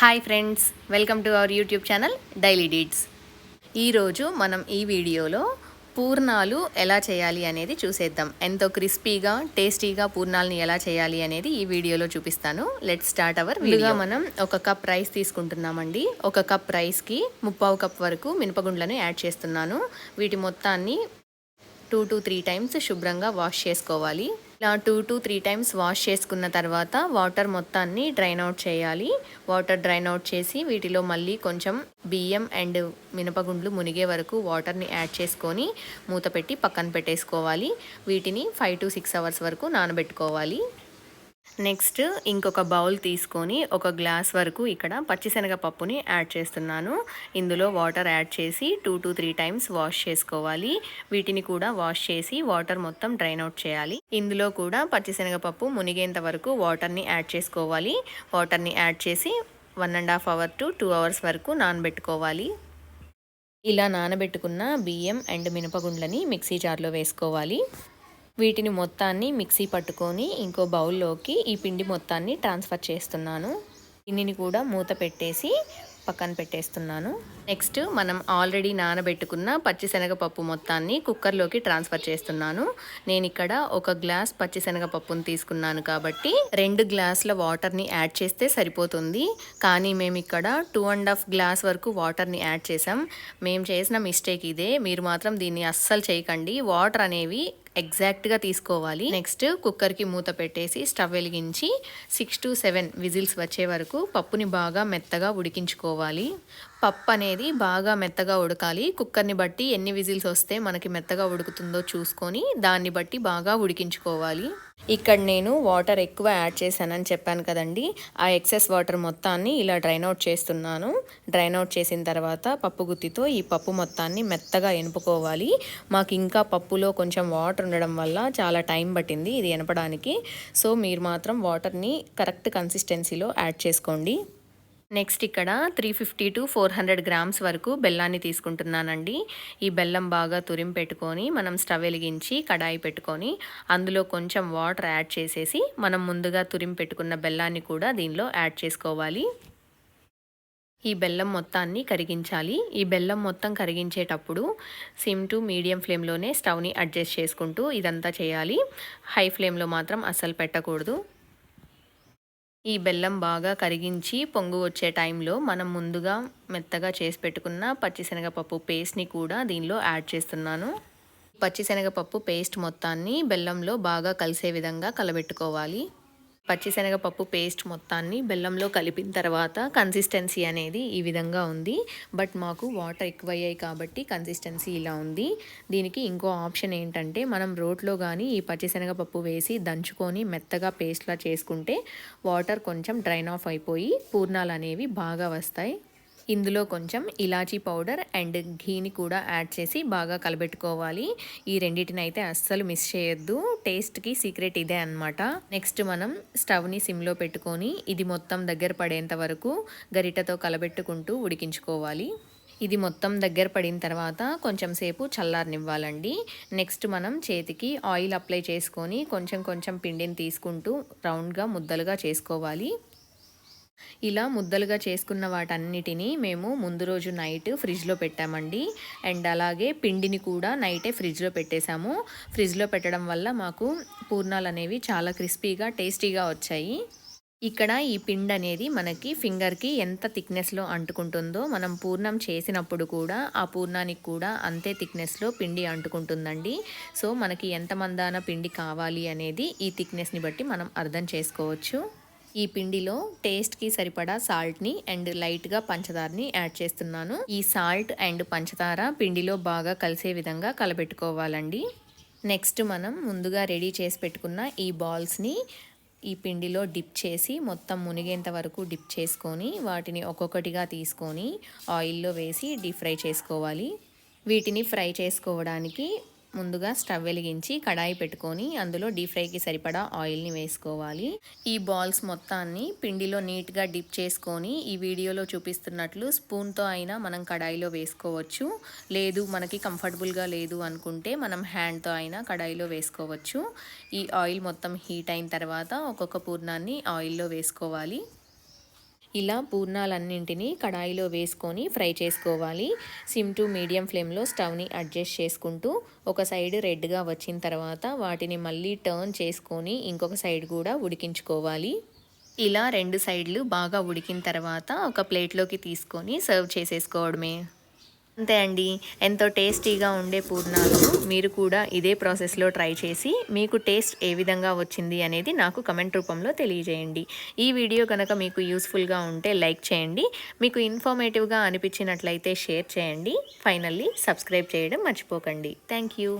Hi friends welcome to our YouTube channel daily deeds ఈరోజు మనం ఈ వీడియోలో పూర్ణాలు ఎలా చేయాలి అనేది చూసేద్దాం. ఎంతో క్రిస్పీగా టేస్టీగా పూర్ణాలని ఎలా చేయాలి అనేది ఈ వీడియోలో చూపిస్తాను. లెట్ స్టార్ట్ అవర్ వీడియో మనం ఒక కప్ రైస్ తీసుకుంటున్నామండి. ఒక కప్ రైస్కి ముప్పావు కప్ వరకు మినపగుండ్లను యాడ్ చేస్తున్నాను. వీటి మొత్తాన్ని టూ టు త్రీ టైమ్స్ శుభ్రంగా వాష్ చేసుకోవాలి. ఇలా two to three times wash చేసుకున్న తర్వాత వాటర్ మొత్తాన్ని డ్రైన్ అవుట్ చేయాలి. వాటర్ డ్రైన్ అవుట్ చేసి వీటిలో మళ్ళీ కొంచెం బియ్యం అండ్ మినపగుండ్లు మునిగే వరకు వాటర్ని యాడ్ చేసుకొని మూత పెట్టి పక్కన పెట్టేసుకోవాలి. వీటిని ఫైవ్ టు సిక్స్ అవర్స్ వరకు నానబెట్టుకోవాలి. నెక్స్ట్ ఇంకొక బౌల్ తీసుకొని ఒక గ్లాస్ వరకు ఇక్కడ పచ్చిశనగపప్పుని యాడ్ చేస్తున్నాను. ఇందులో వాటర్ యాడ్ చేసి two to three times wash చేసుకోవాలి. వీటిని కూడా వాష్ చేసి వాటర్ మొత్తం డ్రైన్ అవుట్ చేయాలి. ఇందులో కూడా పచ్చిశనగపప్పు మునిగేంత వరకు వాటర్ని యాడ్ చేసుకోవాలి. వాటర్ని యాడ్ చేసి one and half hour to two hours వరకు నానబెట్టుకోవాలి. ఇలా నానబెట్టుకున్న బియ్యం అండ్ మినపగుండ్లని మిక్సీ జార్లో వేసుకోవాలి. వీటిని మొత్తాన్ని మిక్సీ పట్టుకొని ఇంకో బౌల్లోకి ఈ పిండి మొత్తాన్ని ట్రాన్స్ఫర్ చేస్తున్నాను. పిండిని కూడా మూత పెట్టేసి పక్కన పెట్టేస్తున్నాను. నెక్స్ట్ మనం ఆల్రెడీ నానబెట్టుకున్న పచ్చిశనగపప్పు మొత్తాన్ని కుక్కర్లోకి ట్రాన్స్ఫర్ చేస్తున్నాను. నేను ఇక్కడ ఒక గ్లాస్ పచ్చిశనగపప్పును తీసుకున్నాను కాబట్టి రెండు గ్లాసుల వాటర్ని యాడ్ చేస్తే సరిపోతుంది. కానీ మేము ఇక్కడ టూ అండ్ హాఫ్ గ్లాస్ వరకు వాటర్ని యాడ్ చేసాం మేము చేసిన మిస్టేక్ ఇదే. మీరు మాత్రం దీన్ని అస్సలు చేయకండి. వాటర్ అనేవి ఎగ్జాక్ట్గా తీసుకోవాలి. నెక్స్ట్ కుక్కర్కి మూత పెట్టేసి స్టవ్ వెలిగించి సిక్స్ టు సెవెన్ విజిల్స్ వచ్చే వరకు పప్పుని బాగా మెత్తగా ఉడికించుకోవాలి. పప్పు అనేది బాగా మెత్తగా ఉడకాలి. కుక్కర్ని బట్టి ఎన్ని విజిల్స్ వస్తే మనకి మెత్తగా ఉడుకుతుందో చూసుకొని దాన్ని బట్టి బాగా ఉడికించుకోవాలి. ఇక్కడ నేను వాటర్ ఎక్కువ యాడ్ చేశానని చెప్పాను కదండి. ఆ ఎక్సెస్ వాటర్ మొత్తాన్ని ఇలా డ్రైన్ అవుట్ చేస్తున్నాను. డ్రైన్ అవుట్ చేసిన తర్వాత పప్పు గుత్తితో ఈ పప్పు మొత్తాన్ని మెత్తగా ఎనుపుకోవాలి. మాకు ఇంకా పప్పులో కొంచెం వాటర్ ఉండడం వల్ల చాలా టైం పట్టింది ఇది ఎనపడానికి సో మీరు మాత్రం వాటర్ని కరెక్ట్ కన్సిస్టెన్సీలో యాడ్ చేసుకోండి. నెక్స్ట్ ఇక్కడ three fifty to four hundred grams వరకు బెల్లాన్ని తీసుకుంటున్నానండి. ఈ బెల్లం బాగా తురిం పెట్టుకొని మనం స్టవ్ వెలిగించి కడాయి పెట్టుకొని అందులో కొంచెం వాటర్ యాడ్ చేసేసి మనం ముందుగా తురిం పెట్టుకున్న బెల్లాన్ని కూడా దీనిలో యాడ్ చేసుకోవాలి. ఈ బెల్లం మొత్తాన్ని కరిగించాలి. ఈ బెల్లం మొత్తం కరిగించేటప్పుడు సిమ్ టు మీడియం ఫ్లేమ్లోనే స్టవ్ని అడ్జస్ట్ చేసుకుంటూ ఇదంతా చేయాలి. హై ఫ్లేమ్లో మాత్రం అస్సలు పెట్టకూడదు. ఈ బెల్లం బాగా కరిగించి పొంగు వచ్చే టైంలో మనం ముందుగా మెత్తగా చేసి పెట్టుకున్న పచ్చిశనగపప్పు పేస్ట్ని కూడా దీనిలో యాడ్ చేస్తున్నాను. పచ్చిశనగపప్పు పేస్ట్ మొత్తాన్ని బెల్లంలో బాగా కలిసే విధంగా కలబెట్టుకోవాలి. పచ్చిశనగపప్పు పేస్ట్ మొత్తాన్ని బెల్లంలో కలిపిన తర్వాత కన్సిస్టెన్సీ అనేది ఈ విధంగా ఉంది. బట్ మాకు వాటర్ ఎక్కువ అయ్యాయి కాబట్టి కన్సిస్టెన్సీ ఇలా ఉంది. దీనికి ఇంకో ఆప్షన్ ఏంటంటే మనం రోట్లో కానీ ఈ పచ్చిశనగపప్పు వేసి దంచుకొని మెత్తగా పేస్ట్లా చేసుకుంటే వాటర్ కొంచెం డ్రైన్ ఆఫ్ అయిపోయి పూర్ణాలు అనేవి బాగా వస్తాయి. ఇందులో కొంచెం ఇలాచీ పౌడర్ అండ్ ఘీని కూడా యాడ్ చేసి బాగా కలబెట్టుకోవాలి. ఈ రెండింటిని అయితే అస్సలు మిస్ చేయొద్దు. టేస్ట్కి సీక్రెట్ ఇదే అనమాట నెక్స్ట్ మనం స్టవ్ని సిమ్లో పెట్టుకొని ఇది మొత్తం దగ్గర పడేంత వరకు గరిటతో కలబెట్టుకుంటూ ఉడికించుకోవాలి. ఇది మొత్తం దగ్గర పడిన తర్వాత కొంచెం సేపు చల్లారనివ్వాలండి. నెక్స్ట్ మనం చేతికి ఆయిల్ అప్లై చేసుకొని కొంచెం కొంచెం పిండిని తీసుకుంటూ రౌండ్గా ముద్దలుగా చేసుకోవాలి. ఇలా ముద్దలుగా చేసుకున్న వాటన్నిటినీ మేము ముందు రోజు నైట్ ఫ్రిడ్జ్లో పెట్టామండి. అండ్ అలాగే పిండిని కూడా నైటే ఫ్రిడ్జ్లో పెట్టేశాము. ఫ్రిడ్జ్లో పెట్టడం వల్ల మాకు పూర్ణాలు అనేవి చాలా క్రిస్పీగా టేస్టీగా వచ్చాయి. ఇక్కడ ఈ పిండి అనేది మనకి ఫింగర్కి ఎంత థిక్నెస్లో అంటుకుంటుందో మనం పూర్ణం చేసినప్పుడు కూడా ఆ పూర్ణానికి కూడా అంతే థిక్నెస్లో పిండి అంటుకుంటుందండి. సో మనకి ఎంత మందాన పిండి కావాలి అనేది ఈ థిక్నెస్ని బట్టి మనం అర్థం చేసుకోవచ్చు. ఈ పిండిలో టేస్ట్కి సరిపడా సాల్ట్ని అండ్ లైట్గా పంచదారని యాడ్ చేస్తున్నాను. ఈ సాల్ట్ అండ్ పంచదార పిండిలో బాగా కలిసే విధంగా కలబెట్టుకోవాలండి. నెక్స్ట్ మనం ముందుగా రెడీ చేసి పెట్టుకున్న ఈ బాల్స్ని ఈ పిండిలో డిప్ చేసి మొత్తం మునిగేంత వరకు డిప్ చేసుకొని వాటిని ఒక్కొక్కటిగా తీసుకొని ఆయిల్లో వేసి డీప్ ఫ్రై చేసుకోవాలి. వీటిని ఫ్రై చేసుకోవడానికి ముందుగా స్టవ్ వెలిగించి కడాయి పెట్టుకొని అందులో డీప్ ఫ్రైకి సరిపడా ఆయిల్ని వేసుకోవాలి. ఈ బాల్స్ మొత్తాన్ని పిండిలో నీట్గా డిప్ చేసుకొని ఈ వీడియోలో చూపిస్తున్నట్లు స్పూన్తో అయినా మనం కడాయిలో వేసుకోవచ్చు. లేదు మనకి కంఫర్టబుల్గా లేదు అనుకుంటే మనం హ్యాండ్తో అయినా కడాయిలో వేసుకోవచ్చు. ఈ ఆయిల్ మొత్తం హీట్ అయిన తర్వాత ఒక్కొక్క పూర్ణాన్ని ఆయిల్లో వేసుకోవాలి. ఇలా పూర్ణాలన్నింటినీ కడాయిలో వేసుకొని ఫ్రై చేసుకోవాలి. సిమ్ టు మీడియం ఫ్లేమ్లో స్టవ్ని అడ్జస్ట్ చేసుకుంటూ ఒక సైడ్ రెడ్గా వచ్చిన తర్వాత వాటిని మళ్ళీ టర్న్ చేసుకొని ఇంకొక సైడ్ కూడా ఉడికించుకోవాలి. ఇలా రెండు సైడ్లు బాగా ఉడికిన తర్వాత ఒక ప్లేట్లోకి తీసుకొని సర్వ్ చేసేసుకోవడమే. అంతే అండి. ఎంతో టేస్టీగా ఉండే పూర్ణాలు మీరు కూడా ఇదే ప్రాసెస్లో ట్రై చేసి మీకు టేస్ట్ ఏ విధంగా వచ్చింది అనేది నాకు కమెంట్ రూపంలో తెలియజేయండి. ఈ వీడియో కనుక మీకు యూస్ఫుల్గా ఉంటే లైక్ చేయండి. మీకు ఇన్ఫర్మేటివ్గా అనిపించినట్లయితే షేర్ చేయండి. ఫైనల్లీ సబ్స్క్రైబ్ చేయడం మర్చిపోకండి. Thank you.